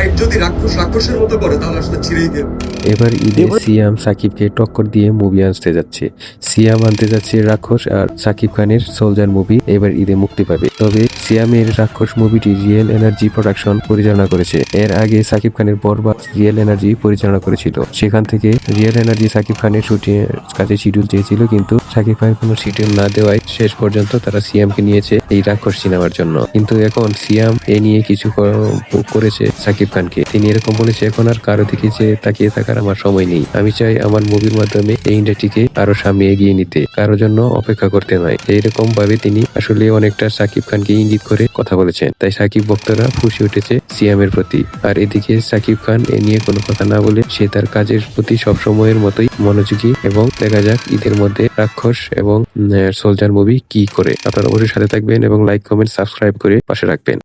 Fight যদি রাক্ষস রাক্ষসের মতো করে তাহলে আসলে ছিঁড়েই দেবে। এবার ঈদে সিয়াম সাকিবকে টক্কর দিয়ে মুভি আসতে যাচ্ছে। সিয়াম আনতে যাচ্ছে রাক্ষস আর সাকিব খানের সোলজার মুভি এবার ঈদে মুক্তি পাবে। তবে সিয়ামের রাক্ষস মুভিটি রিয়েল এনার্জি প্রোডাকশন পরিচালনা করেছে। এর আগে সাকিব খানের বরবাদ রিয়েল এনার্জি পরিচালনা করেছিল। সেখান থেকে রিয়েল এনার্জি সাকিব খানের শুটিং এর কাছে শিডিউল চেয়েছিল কিন্তু সাকিব ভাইয়ের কোনো শিডিউল না দেওয়ায় শেষ পর্যন্ত তারা সিয়ামকে নিয়েছে এই রাক্ষস সিনেমার জন্য। কিন্তু এখন সিয়াম এ নিয়ে কিছু করেছে সাকিব খানকে। তিনি এরকম বলেছে, এখন আর কারও দিকে যে তাকিয়ে থাকার আমার সময় নেই। আমি চাই আমার মুভির মাধ্যমে এই ইন্ডাস্ট্রিকে আরও সামনে এগিয়ে নিতে। কারও জন্য অপেক্ষা করতে নয়। এইরকম ভাবে তিনি আসলে অনেকটা সাকিব খানকে ইঙ্গিত করে কথা বলেছেন। তাই সাকিব ভক্তরা ফুসে উঠেছে সিয়ামের প্রতি। আর এদিকে সাকিব খান এ নিয়ে কোনো কথা না বলে সে তার কাজের প্রতি সব সময়ের মতোই মনোযোগী এবং দেখা যাক ঈদের মধ্যে রাক্ষস এবং সোলজার মুভি কি করে। আপনারা অবশ্যই সাথে থাকবেন এবং লাইক কমেন্ট সাবস্ক্রাইব করে পাশে রাখবেন।